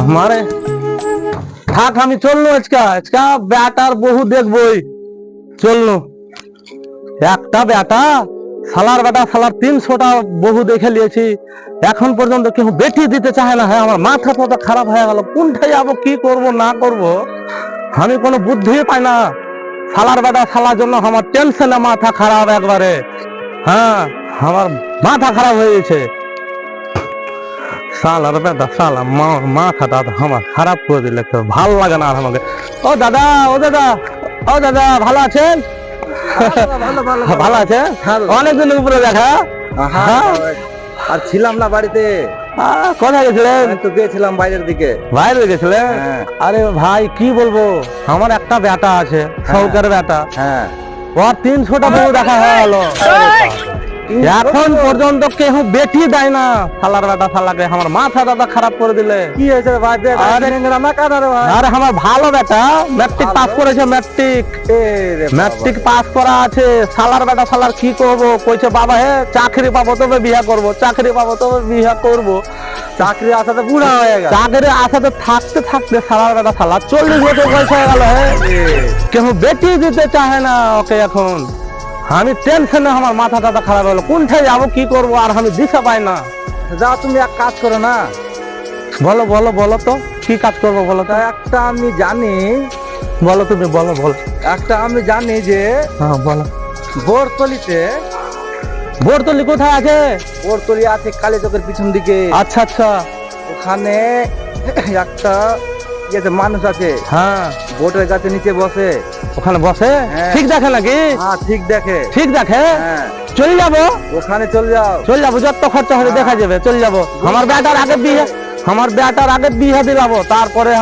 আমারে থাক আমি চলল আজকা আজকা বেটার বহু দেখবই চলল একটা ব্যাটা সালার বেটা সালার তিনশোটা বহু দেখে নিয়েছি এখন পর্যন্ত কেউ বেটি দিতে চায় না হ্যাঁ আমার মাথা ফাথা খারাপ হয়ে গেল কোনটাই যাব কি করব না করব আমি কোনো বুদ্ধি পাই না সালার বেটা সালার জন্য আমার টেনশনে মাথা খারাপ একবারে হ্যাঁ আমার মাথা খারাপ হয়ে গেছে সালার বেটা সালা মা- মাথাটা তো আমার খারাপ করে দিলে তো ভালো লাগে না আর আমাকে ও দাদা ও দাদা ও দাদা ভালো আছেন ভালো আছে অনেকদিন উপরে দেখা হ্যাঁ? আর ছিলাম না বাড়িতে কোথায় গেছিলেন তো গিয়েছিলাম বাইরের দিকে বাইরে গেছিলেন হ্যাঁ। আরে ভাই কি বলব আমার একটা বেটা আছে সৌকের বেটা হ্যাঁ ওর তিনশোটা বউ দেখা হয়ে গেল এখন পর্যন্ত কেউ বেটি দেয় না। শালার বেটা শালাকে আমার মাথা দাদা খারাপ করে দিলে। কি হয়েছে ভাই? আরে- আমার ভালো বেটা। ম্যাট্রিক পাস করেছে ম্যাট্রিক। ম্যাট্রিক পাস করা আছে। সালার বেটা সালার কি করব? কইছে বাবা হে চাকরি পাবো তবে বিয়া করব। চাকরি পাবো তবে বিয়া করব। চাকরি আসাতে বুড়া হয়ে গেল। চাকরি আসাতে থাকতে থাকতে সালার বেটা সালা চল্লিশ বছর বয়স হয়ে গেল হে। কেউ বেটি দিতে চায় না ওকে এখন। আমি টেনশনে আমার মাথা টাথা খারাপ হলো। কোনটায় যাব কি করব আর আমি দিশা পাই না। যা তুমি এক কাজ করো না। বলো বলো বলো তো কি কাজ করব বলো তো একটা আমি জানি। বলো তুমি বলো বলো। একটা আমি জানি যে হ্যাঁ বলো। বোরতলিতে বোরতলি কোথায় আছে? বোরতলি আছে কালী চকের পিছন দিকে। আচ্ছা আচ্ছা। ওখানে একটা ইয়েতে মানুষ আছে। হ্যাঁ। বোটের গাছে নিচে বসে। ওখানে বসে? হ্যাঁ। ঠিক দেখে নাকি? হ্যাঁ ঠিক দেখে। ঠিক দেখে? হ্যাঁ। চলে যাব? ওখানে চলে যাও। চলে যাব যত খরচা হবে দেখা যাবে চলে যাব। আমার বেটার আগে বিয়ে আমার বেটার আগে বিয়ে দিলাবো তারপরে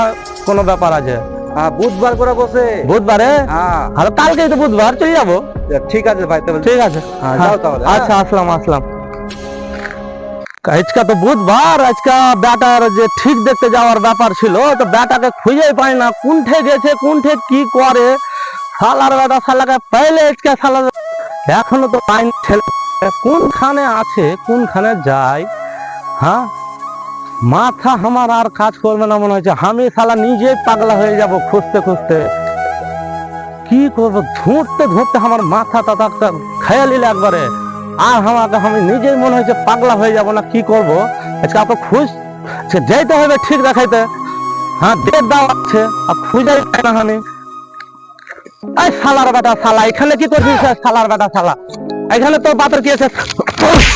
কোনো ব্যাপার আছে? হ্যাঁ বুধবার করে বসে। বুধবারে? হ্যাঁ। আর কালকেই তো বুধবার চলে যাব। ঠিক আছে ভাই তবে ঠিক আছে। যাও তাহলে। আচ্ছা আসলাম আসলাম। আজকা তো বুধবার, আজকা বেটার যে ঠিক দেখতে যাওয়ার ব্যাপার ছিল, তো বেটাকে খুঁজে পাই না, কোনঠে গেছে, কোনঠে কি করে। শালার বেটা শালাকে পাইলে আজকে শালা এখনও তো পাইনি ছেলে। কোনখানে আছে, কোনখানে যায়? হ্যাঁ? মাথা আমার আর কাজ করবে না মনে হচ্ছে। আমি শালা নিজেই পাগলা হয়ে যাব খুঁজতে খুঁজতে। কি করব? ধুঁটতে ধুঁটতে আমার মাথা টাথা খেয়ে নিলে একবারে। আর আমাকে আমি নিজেই মনে হচ্ছে পাগলা হয়ে যাব না কি করব? আজকে আপনি খুঁজ সে যেতে হবে ঠিক দেখাইতে। হ্যাঁ ডেট দাও আছে আর খুঁজে না আমি। এই শালার বেটা শালা এখানে কি করছিস রে, শালার বেটা শালা। এখানে তোর বাপের কি আছে?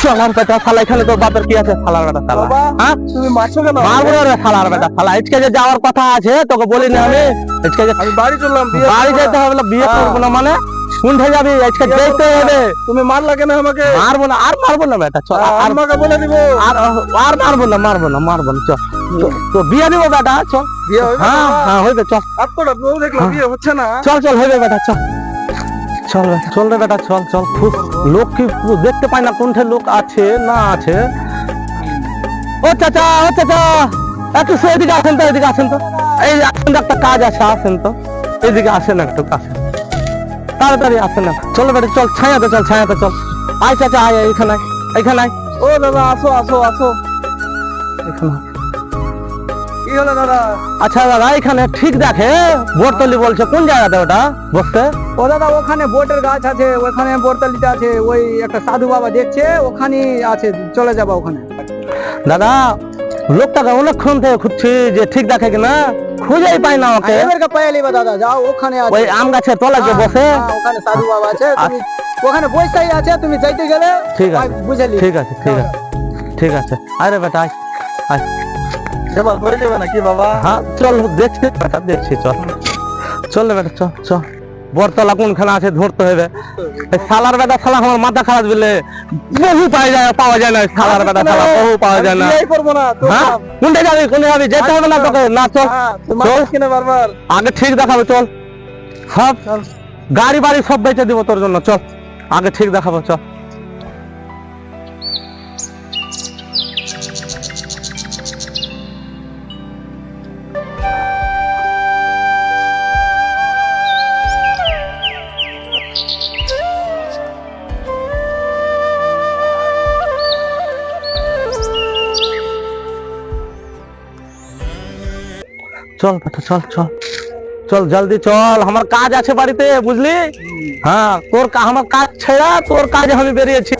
শালার বেটা শালা এখানে তোর বাপের কি আছে? শালার বেটা শালা। হ্যাঁ? তুমি মারছো কেন? মারবো রে শালার বেটা শালা। আজকে যে যাওয়ার কথা আছে তোকে বলিনি আমি। আজকে যে আমি বাড়ি চললাম বিয়ে বাড়ি যেতে হবে না, বিয়ে হ্যাঁ। করব না মানে? কোনটা যাবি আজকে যেতে হবে। তুমি মারলা কেন আমাকে? মারবো না আর মারবো না বেটা চল আর আমাকে বলে দিব। আর আর মারবো না মারবো না মারবো না চল তো- তো বিয়ে দিব বেটা চল বিয়ে হবে হ্যাঁ হ্যাঁ হইবে চল আপনারা বউ দেখলাম হ্যাঁ। বিয়ে হচ্ছে না। চল চল হইবে বেটা চল চল চল রে বেটা চল চল খুব লোক কি দেখতে পাই না কোনটা লোক আছে না আছে? ও চাচা ও চাচা একটু এদিকে আসেন তো এদিকে আসেন তো। এই আসেন একটা কাজ আছে আসেন তো। এদিকে আসেন একটু আসেন তাড়াতাড়ি আসেন না। চল বেটা চল ছায়াতে চল ছায়াতে চল। আয় চাচা আয় এখানে এখানে ও দাদা আসো আসো আসো। কি হলো দাদা? আচ্ছা দাদা এখানে ঠিক দেখে বোরতলি বলছে কোন জায়গাতে ওটা? বসতে। ও দাদা ওখানে বোটের গাছ আছে ওখানে বোরতালিতে আছে ওই একটা সাধু বাবা দেখছে ওখানে আছে চলে যাব ওখানে। দাদা লোকটাকে অনেকক্ষণ থেকে খুঁজছি যে ঠিক দেখে কিনা। খুঁজেই পাই না ওকে। এবারকে পাইয়া লিবা দাদা যাও ওখানে আছে। ওই আম গাছের তলায় যে বসে। ওখানে সাধু বাবা আছে তুমি ওখানে বসেই আছে তুমি যাইতে গেলে ঠিক আছে। বুঝলি ঠিক আছে ঠিক আছে। ঠিক আছে। আরে বেটা আয় আয়। সেবা করে দেবে নাকি বাবা? হ্যাঁ চল দেখছি বেটা দেখছি চল। চল বেটা চল চল বরতলা কোনখানে আছে ধরতে হবে সালার বেদা বেটা আমার মাথা খারাপ দিলে বহু পাওয়া যায় পাওয়া যায় না সালার বেদা শালা বহু পাওয়া যায় না। হ্যাঁ? কোনটা যাবি কোনটা যাবি? যেতে হবে না তোকে। না চল। হ্যাঁ, চল। আগে ঠিক দেখাবো চল। সব গাড়ি বাড়ি সব বেঁচে দিব তোর জন্য চল। আগে ঠিক দেখাবো চল। চল বেটা চল চল। চল জলদি চল। আমার কাজ আছে বাড়িতে বুঝলি? হ্যাঁ তোর আমার কাজ ছেড়া তোর কাজে আমি বেরিয়েছি।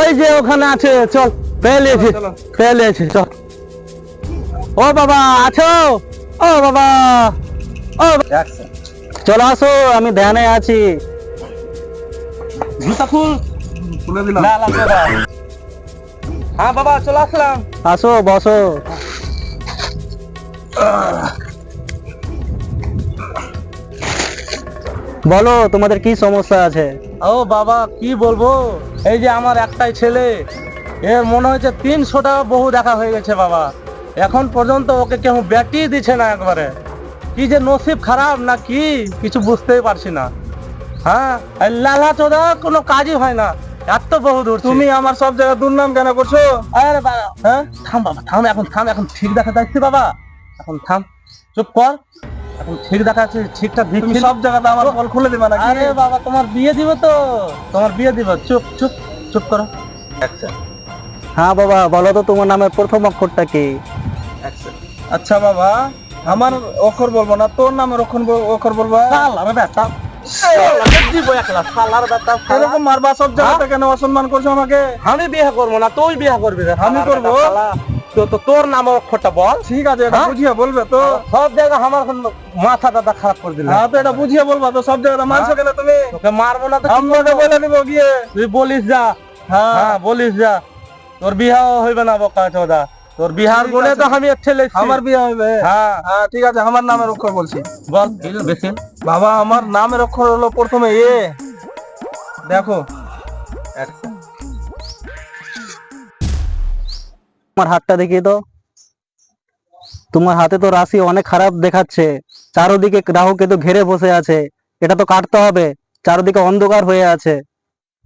ওই যে ওখানে আছে চল পেয়ে লিয়েছি চলো। ও বাবা আছো? ও বাবা ও চলো আসো আমি ধ্যানে আছি। জুতা খুল। খুলে দিলাম। না লাগবে না। হ্যাঁ বাবা চলে আসলাম। আসো বসো। বলো তোমাদের কি সমস্যা আছে? ও বাবা কি বলব? এই যে আমার একটাই ছেলে এর মনে হচ্ছে তিনশোটা বহু দেখা হয়ে গেছে বাবা। এখন পর্যন্ত ওকে কেউ ব্যাটি দিচ্ছে না একবারে। কি যে নসিব খারাপ না কি কিছু বুঝতেই পারছি না। হ্যাঁ লালা চোদা কোনো কাজই হয় না। এত বহু দূর তুমি আমার সব জায়গায় দুর্নাম কেন করছ? আরে বাবা হ্যাঁ? থাম বাবা থাম এখন থাম এখন ঠিক দেখা যাচ্ছে বাবা। এখন থাম চুপ কর। এখন ঠিক দেখা যাচ্ছে ঠিকঠাক তুমি সব জায়গাতে আমার বল খুলে দিবা নাকি? আরে বাবা তোমার বিয়ে দিব তো। তোমার বিয়ে দিব? চুপ চুপ চুপ করো। আচ্ছা হ্যাঁ বাবা বলো তো তোমার নামের প্রথম অক্ষরটা কি? আচ্ছা বাবা আমার অক্ষর বলব না তোর নামের অক্ষর বল- অক্ষর বলব? বেটা দিব একলা সালার বেটা এরকম মারবা সব জায়গাতে কেন অসম্মান করছ আমাকে? আমি বিয়ে করব না তুই বিয়ে করবি আমি করব? তো তো তোর নাম অক্ষরটা বল। ঠিক আছে এটা হ্যাঁ? বুঝিয়ে বলবে তো। সব জায়গা আমার মাথা দাদা খারাপ করে দিল। হ্যাঁ তো এটা বুঝিয়ে বলবা তো সব মারছো হ্যাঁ? কেন তুমি? তোকে মারবো না তো আমাকে বলে দিব গিয়ে। তুই বলিস যা। হ্যাঁ। হ্যাঁ বলিস যা। তোর বিহাও হইবে না বকা চোদা। তোর বিহার আছে। তো আমি ছেলে আমার বিয়ে হবে হ্যাঁ। হ্যাঁ ঠিক আছে আমার নামের অক্ষর বলছি। বল বেশি বাবা আমার নামের অক্ষর হলো প্রথমে এ। দেখো। তোমার হাতটা দেখি তো তোমার হাতে তো রাশি অনেক খারাপ দেখাচ্ছে। চারোদিকে রাহুকে তো ঘেরে বসে আছে। এটা তো কাটতে হবে। চারোদিকে অন্ধকার হয়ে আছে।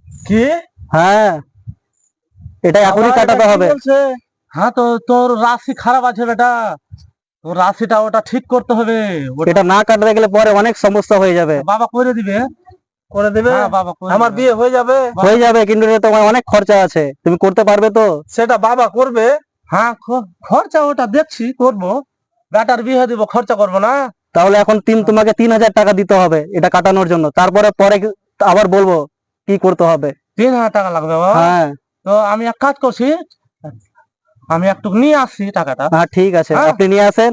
কি? হ্যাঁ। এটা এখনই কাটাতে হবে। হ্যাঁ তো তোর রাশি খারাপ আছে বেটা। তোর রাশিটা ওটা ঠিক করতে হবে। এটা না কাটতে গেলে পরে অনেক সমস্যা হয়ে যাবে। বাবা করে দিবে। করে দেবে? হ্যাঁ বাবা আমার বিয়ে হয়ে যাবে? হয়ে যাবে কিন্তু তোমার অনেক খরচা আছে। তুমি করতে পারবে তো? সেটা বাবা করবে। হ্যাঁ। খরচা ওটা দেখছি করব। বেটার বিয়ে দিব খরচা করব না। তাহলে এখন তিন তোমাকে তিন হাজার টাকা দিতে হবে এটা কাটানোর জন্য। তারপরে পরে আবার বলব কি করতে হবে। তিন হাজার টাকা লাগবে বাবা। হ্যাঁ। তো আমি এক কাজ করছি আমি একটু নিয়ে আসছি টাকাটা। হ্যাঁ ঠিক আছে। হ্যাঁ। আপনি নিয়ে আসেন।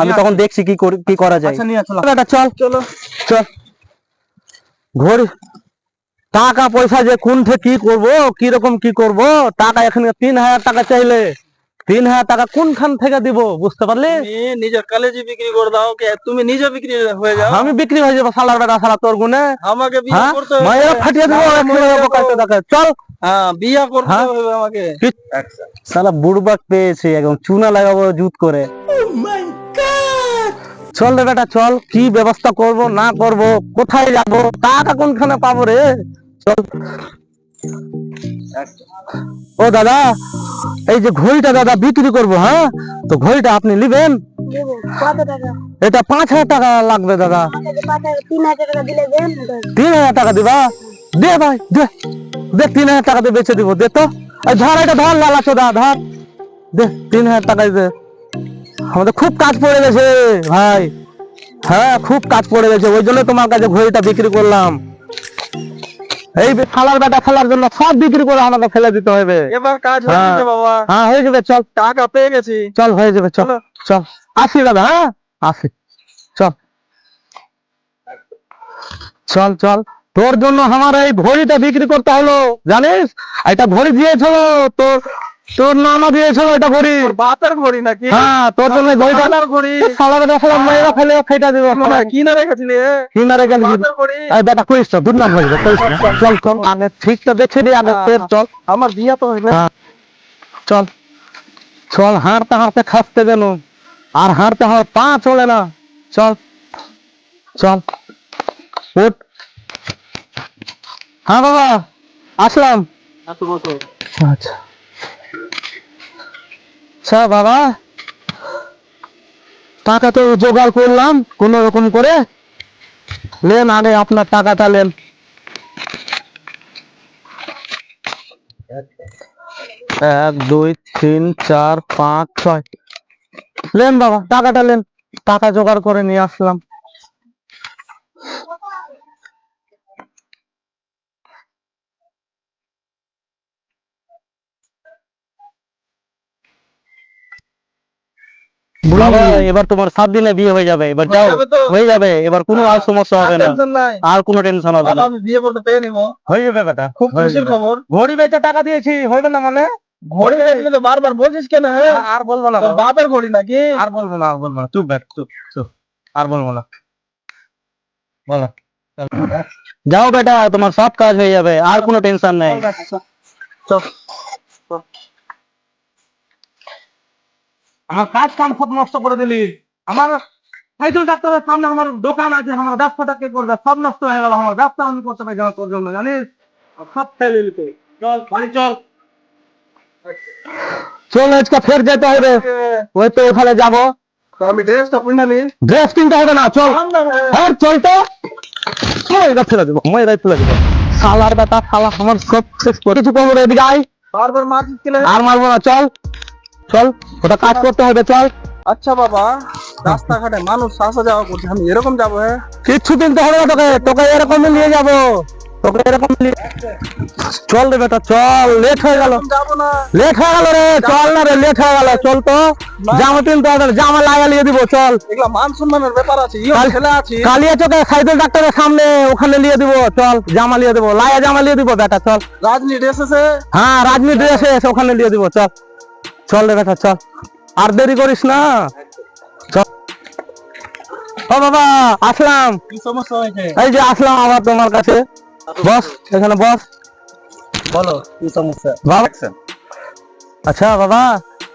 আমি তখন দেখছি কি করি কি করা যায়। আচ্ছা নিয়ে চলো বেটা চল। চলো। চল। ঘড়ি টাকা পয়সা যে কোন থেকে কি করব কীরকম কি করব টাকা এখানে তিন হাজার টাকা চাইলে। তিন হাজার টাকা কোনখান থেকে দিব বুঝতে পারলে? নিজের কলেজে বিক্রি করে দাও কে তুমি নিজে বিক্রি হয়ে যাও। আমি বিক্রি হয়ে যাব সালার বেটা সালা তোর গুনে আমাকে বিয়ে হ্যাঁ? করতে ফাটিয়ে দেবো। চল। হ্যাঁ বিয়ে করতে হ্যাঁ? হবে আমাকে। সালা বুড়বাক পেয়েছে একদম চুনা লাগাবো জুত করে। চল রে বেটা চল। কি ব্যবস্থা করব না করব কোথায় যাব টাকা কোনখানে পাবো রে? চল। ও দাদা, এই যে ঘড়িটা দাদা বিক্রি করব হ্যাঁ? তো ঘড়িটা আপনি নেবেন? এটা পাঁচ হাজার টাকা লাগবে দাদা। তিন হাজার টাকা দিবা? দে ভাই, দে। দে, তিন হাজার টাকা দিয়ে বেচে দিব, দে তো। ধর, এটা ধর, লালা চোদা ধর। দে, তিন হাজার টাকা দে। আমাদের খুব কাজ পড়ে গেছে, ভাই। হ্যাঁ খুব কাজ পড়ে গেছে, ওই জন্য তোমার কাছে ঘড়িটা বিক্রি করলাম। এই খালার বেটা খেলার জন্য সব বিক্রি করে আমাকে ফেলে দিতে হবে। এবার কাজ হয়ে হ্যাঁ। বাবা। হ্যাঁ হয়ে যাবে চল। টাকা পেয়ে গেছি। চল হয়ে যাবে চল চল। আসি দাদা হ্যাঁ? আসি। চল। চল চল। তোর জন্য আমার এই ঘড়িটা বিক্রি করতে হলো জানিস? এটা ঘড়ি দিয়েছিল তোর তোর নানা দিয়েছিল এটা ঘড়ি বাতের ঘড়ি নাকি? হ্যাঁ তোর জন্য মেয়েরা ফেলে খেটা দিব কিনে রেখেছিলি এ? কিনারে গেল। বাতের ঘড়ি এই বেটা কইস তো দুর্নাম হয়ে যাবে। চল চল আগে ঠিকটা দেখে দি ফের চল। আমার বিয়ে তো হইবে হ্যাঁ। চল। চল হাঁটতে হাঁটতে খাসতে গেল আর হাঁটতে হাঁটতে পা চলে না। চল চল। উঠ। হ্যাঁ বাবা আসলাম। আচ্ছা। আচ্ছা বাবা। টাকা তো জোগাড় করলাম, কোন রকম করে। লেন আগে আপনার টাকাটা লেন। এক, দুই, তিন, চার, পাঁচ, ছয়। লেন বাবা, টাকাটা লেন। টাকা জোগাড় করে নিয়ে আসলাম। বাবা এবার তোমার সাত দিনে বিয়ে হয়ে যাবে এবার যাও। যাবে তো? হয়ে যাবে এবার কোনো আর সমস্যা হবে না। টেনশন নাই। আর কোনো টেনশন হবে বাবা না আমি বিয়ে করতে পেয়ে নিবো। হয়ে যাবে বেটা খুব হয়ে খুশির যাবে। খবর। ঘড়ি বেচে টাকা দিয়েছি হইবে না মানে? ঘড়ি দেখলে তো বারবার বলছিস কেন হ্যাঁ? আর বলব না তোর বাপের ঘড়ি নাকি? আর বলব না আর বলব না। চুপ বেট চুপ চুপ। আর বলব না। বলো। যাও বেটা তোমার সব কাজ হয়ে যাবে আর কোনো টেনশন নেই। চল। আমার কাজ কাম সব নষ্ট করে দিলি। আমার সাইকেল ডাক্তারের সামনে আমার দোকান আছে আমার ব্যবসাটা কে করবে? সব নষ্ট হয়ে গেল আমার ব্যবসা আমি করতে পারি তোর জন্য জানিস? সব ফেলে দিলি তুই। চল বাড়ি চল। চল আজকে ফের যেতে হবে। ওই তো ওখানে যাব। আমি ড্রেসটা ড্রেস কিনতে হবে না চল। হ্যাঁ চল তো। ফেলে দেবো ময়রাই ফেলে দেবো। শালার বেটা শালা আমার সব শেষ করে কিছু কমরে এদিকে আয়। বারবার কেন আর মারবো না চল। চল ওটা কাজ করতে হবে চল। আচ্ছা বাবা রাস্তাঘাটে মানুষ আসা যাওয়া করছে আমি এরকম যাব হ্যাঁ? কিচ্ছু কিনতে হবে না তোকে তোকে এরকম নিয়ে যাব। তোকে এরকম চল রে বেটা চল লেট হয়ে গেল। লেট হয়ে গেল রে চল না রে লেট হয়ে গেল চল তো। জামা হবে জামা লাগালিয়ে দিব চল। এগুলা মান সম্মানের ব্যাপার আছে ছেলে আছি। কালিয়া চোখে সাইদুল ডাক্তারের সামনে ওখানে নিয়ে দিব চল জামা নিয়ে দিব লায়া জামা নিয়ে দিব বেটা চল। রাজনী ড্রেস আছে হ্যাঁ রাজনীতি এসে এসে ওখানে নিয়ে দিব চল। চল রে বেটা চল। আর দেরি করিস না। চল। ও বাবা আসলাম। কি সমস্যা হয়েছে? এই যে আসলাম আবার তোমার কাছে। বস এখানে বস। বলো কি সমস্যা? আচ্ছা বাবা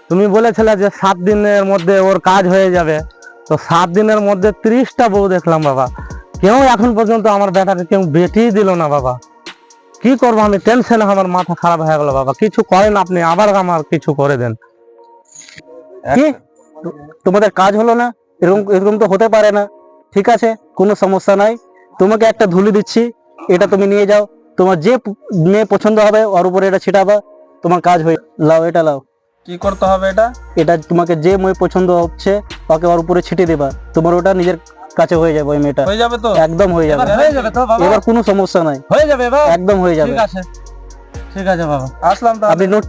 তুমি বলেছিলে যে সাত দিনের মধ্যে ওর কাজ হয়ে যাবে। তো সাত দিনের মধ্যে ত্রিশটা বউ দেখলাম বাবা। কেউ এখন পর্যন্ত আমার বেটাকে কেউ বেটিই দিল না বাবা। কি করব আমি টেনশন আমার মাথা খারাপ হয়ে গেল বাবা। কিছু করেন আপনি আবার আমার কিছু করে দেন। কি তোমাদের কাজ হলো না এরকম এরকম তো হতে পারে না। ঠিক আছে কোনো সমস্যা নাই। তোমাকে একটা ধুলি দিচ্ছি এটা তুমি নিয়ে যাও। তোমার যে মেয়ে পছন্দ হবে ওর উপরে এটা ছিটাবা। তোমার কাজ হয়ে লাও এটা লাও। কি করতে হবে এটা? এটা তোমাকে যে মেয়ে পছন্দ হচ্ছে ওকে ওর উপরে ছিটিয়ে দেবা। তোমার ওটা নিজের কাছে হয়ে যাবে ওই মেয়েটা। হয়ে যাবে তো? একদম হয়ে যাবে। হয়ে যাবে তো বাবা? এবার কোনো সমস্যা নাই। হয়ে যাবে এবার? একদম হয়ে যাবে। ঠিক আছে। ঠিক আছে বাবা। আসলাম তো আপনি নোট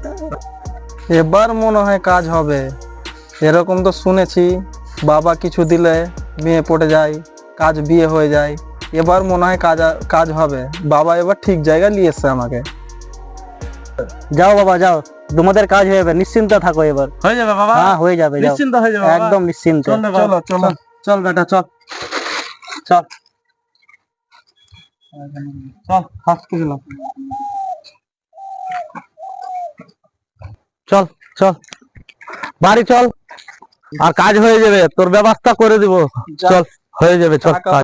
এবার মনে হয় কাজ হবে। এরকম তো শুনেছি বাবা কিছু দিলে মেয়ে পড়ে যায় কাজ বিয়ে হয়ে যায় এবার মনে হয় কাজ কাজ হবে। বাবা এবার ঠিক জায়গায় নিয়ে এসছে আমাকে। যাও বাবা যাও। তোমাদের কাজ হয়ে যাবে নিশ্চিন্ত থাকো এবার। হয়ে যাবে বাবা? হ্যাঁ হয়ে যাবে নিশ্চিন্ত হয়ে যাবে একদম নিশ্চিন্ত। চলো চলো চল। বেটা চল। চল। চল চল চল। বাড়ি চল। আর কাজ হয়ে যাবে তোর ব্যবস্থা করে দিব। চল হয়ে যাবে চল কাজ।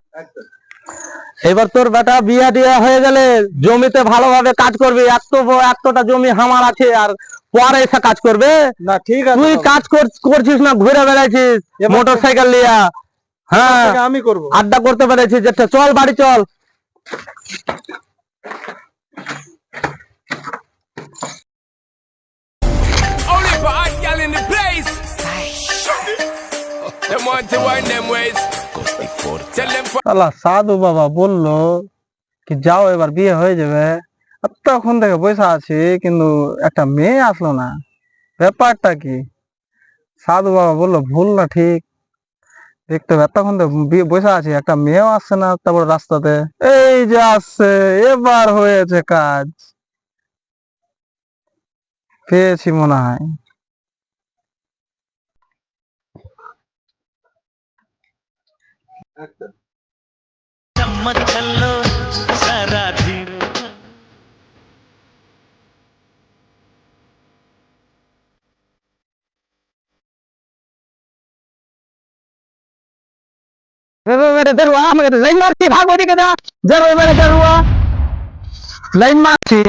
এবার তোর বেটা বিয়া দিয়া হয়ে গেলে জমিতে ভালোভাবে কাজ করবি এত এতটা জমি হামার আছে আর পরে এসে কাজ করবে। না ঠিক আছে তুই কাজ কর- করছিস না ঘুরে বেড়াইছিস মোটর সাইকেল লিয়া হ্যাঁ। আমি করব। আড্ডা করতে পেরেছিস যেটা চল বাড়ি চল। আল্লাহ সাধু বাবা বলল কি, যাও এবার বিয়ে হয়ে যাবে। তখন থেকে বসে আছি, কিন্তু একটা মেয়ে আসলো না। ব্যাপারটা কি? সাধু বাবা বলল, ভুল না ঠিক। দেখতে হবে। তখন তো বসে আছি, একটা মেয়েও আসছে না তারপর রাস্তাতে। এই যে আসছে, এবার হয়েছে কাজ। পেয়েছি মনে হয়। লাইন মারছি ভাগ ওদিকে যা যাব এবারে যাব লাইন মারছি।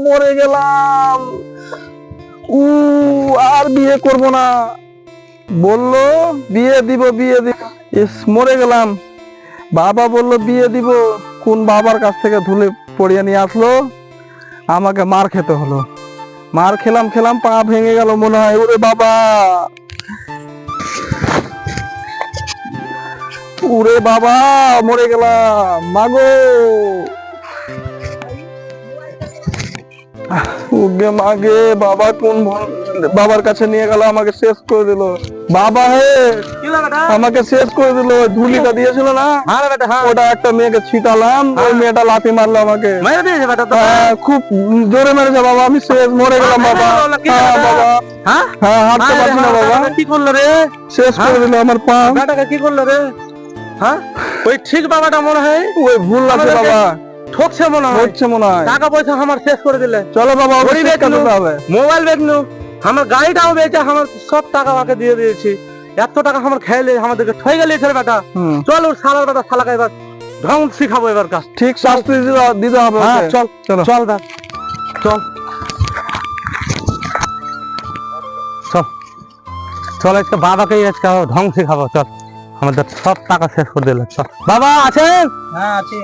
মরে গেলাম। উ আর বিয়ে করব না। বলল বিয়ে দিব বিয়ে দিব। মরে গেলাম। বাবা বলল, বিয়ে দিব। কোন বাবার কাছ থেকে ধুলে পড়িয়ে নিয়ে আসলো? আমাকে মার খেতে হলো। মার খেলাম খেলাম, পা ভেঙে গেল মনে হয়। ওরে বাবা! ওরে বাবা, মরে গেলাম। মাগো! মাগে বাবা কোন বাবার কাছে নিয়ে গেল আমাকে শেষ করে দিল। বাবা হে আমাকে শেষ করে দিল ধুলিটা দিয়েছিল না? হ্যাঁ হ্যাঁ। ওটা একটা মেয়েকে ছিটালাম ওই মেয়েটা লাথি মারলো আমাকে। হ্যাঁ, খুব জোরে মেরেছে বাবা আমি শেষ মরে গেলাম বাবা। হ্যাঁ বাবা? হ্যাঁ? হ্যাঁ হাঁটতে পারছি না বাবা। কি করল রে? শেষ করে দিল আমার পা। কি করল রে? হ্যাঁ? ওই ঠিক বাবাটা মনে হয় ওই ভুল আছে বাবা। ঠকছে মনে হয় হচ্ছে মনে হয় টাকা পয়সা আমার শেষ করে দিলে চলো বাবা ঘড়ি হবে মোবাইল বেচনু আমার গাড়িটাও বেচে আমার সব টাকা ওকে দিয়ে দিয়েছি এত টাকা আমার আমাদেরকে ঠয়ে গেলে ছেলে বেটা। চল ওর সালার বেটা সালাকে এবার ঢং শিখাবো এবার কাজ ঠিক শাস্তি দিতে- হবে হ্যাঁ ওকে। চল চল দেখ চল চল চল আজকে বাবাকে আজকে ঢং শিখাবো চল আমাদের সব টাকা শেষ করে দিল। চল। বাবা আছেন হ্যাঁ আছি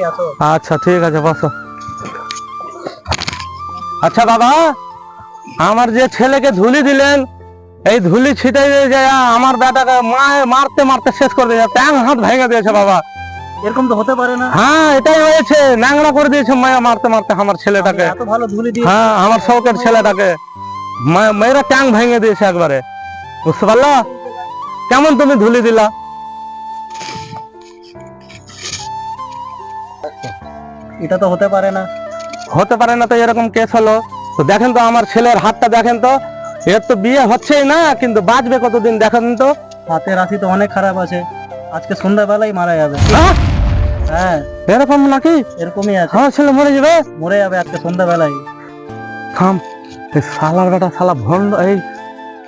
আচ্ছা ঠিক আছে বসো। আচ্ছা বাবা আমার যে ছেলেকে ধুলি দিলেন এই ধুলি ছিটাই দিয়ে যায় আমার বেটাকে মায়ে মারতে মারতে শেষ করে দিয়েছে ট্যাং হাত ভেঙে দিয়েছে বাবা। এরকম তো হতে পারে না। হ্যাঁ এটাই হয়েছে। ন্যাংরা করে দিয়েছে মায়া মারতে মারতে আমার ছেলেটাকে। এত ভালো ধুলি দিয়ে হ্যাঁ আমার শৌকের ছেলেটাকে। মেয়েরা ট্যাং ভেঙে দিয়েছে একবারে। বুঝতে পারলা? কেমন তুমি ধুলি দিলা? এটা তো হতে পারে না। হতে পারে না তো এরকম কেস হলো। তো দেখেন তো আমার ছেলের হাতটা দেখেন তো। এর তো বিয়ে হচ্ছেই না কিন্তু বাঁচবে কতদিন দেখেন তো। হাতের রাশি তো অনেক খারাপ আছে। আজকে সন্ধ্যাবেলাই মারা যাবে। হ্যাঁ? হ্যাঁ। এরকম নাকি? এরকমই আছে। আমার ছেলে মরে যাবে? মরে যাবে আজকে সন্ধ্যাবেলায়। থাম। এই শালার বেটা শালা ভন্ড এই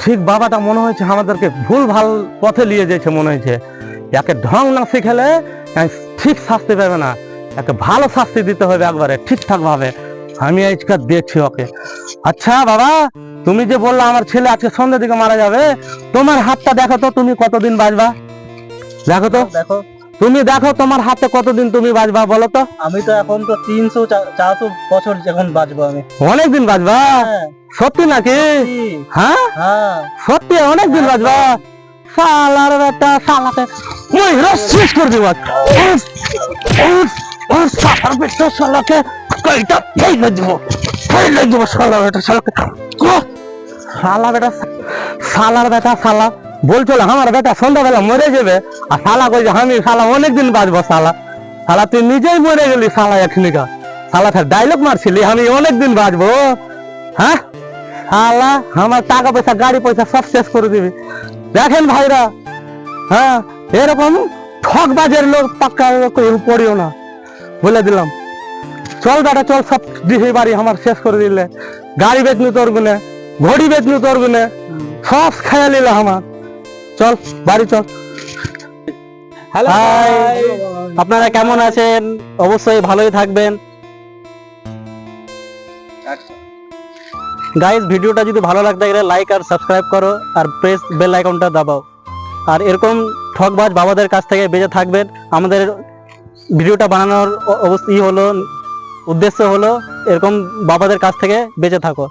ঠিক বাবাটা মনে হয়েছে আমাদেরকে ভুল ভালো পথে নিয়ে যেছে মনে হয়েছে। একে ঢং না শিখেলে ঠিক শাস্তি পাবে না। একে ভালো শাস্তি দিতে হবে একবারে ঠিকঠাক ভাবে আমি আজকে দেখছি ওকে। আচ্ছা বাবা তুমি যে বললা আমার ছেলে আজকে সন্ধ্যের দিকে মারা যাবে তোমার হাতটা দেখো তো তুমি কতদিন বাঁচবা? দেখো তো। দেখো। তুমি দেখো তোমার হাতে কতদিন তুমি বাঁচবা বলো তো। আমি তো এখন তো তিনশো চারশো বছর এখন বাঁচবো আমি। অনেকদিন বাঁচবা? হ্যাঁ। সত্যি নাকি? হ্যাঁ? হ্যাঁ। সত্যি অনেক দিন বাজবা শালার বেটা শালাকে। শেষ করে দিব ওর আমার বেটা সন্ধ্যাবেলা মরে যাবে, আর শালা কইছে আমি শালা অনেক দিন বাঁচবো, শালা। শালা, তুই নিজেই মরে গেলি, শালা, এখনিকা। শালা ফের ডায়লগ মারছিলি, আমি অনেক দিন বাঁচবো হ্যাঁ? শালা, আমার টাকা পয়সা, গাড়ি পয়সা সব শেষ করে দিবি। দেখেন ভাইরা হ্যাঁ এরকম ঠকবাজের লোক পাক্কা পড়িও না। বলে দিলাম। চল দাদা চল সব দিহি বাড়ি আমার শেষ করে দিলে। গাড়ি বেচনু তোর গুনে ঘড়ি বেচনু তোর গুনে সব খেয়ে নিল আমার। চল বাড়ি চল। হ্যালো আপনারা কেমন আছেন? অবশ্যই ভালোই থাকবেন। গাইস ভিডিওটা যদি ভালো লাগতে গেলে লাইক আর সাবস্ক্রাইব করো আর প্রেস বেল আইকনটা দাবাও। আর এরকম ঠকবাজ বাবাদের কাছ থেকে বেঁচে থাকবেন। আমাদের ভিডিওটা বানানোর অবস্থা হলো উদ্দেশ্য হলো এরকম বাবাদের কাছ থেকে বেঁচে থাকো।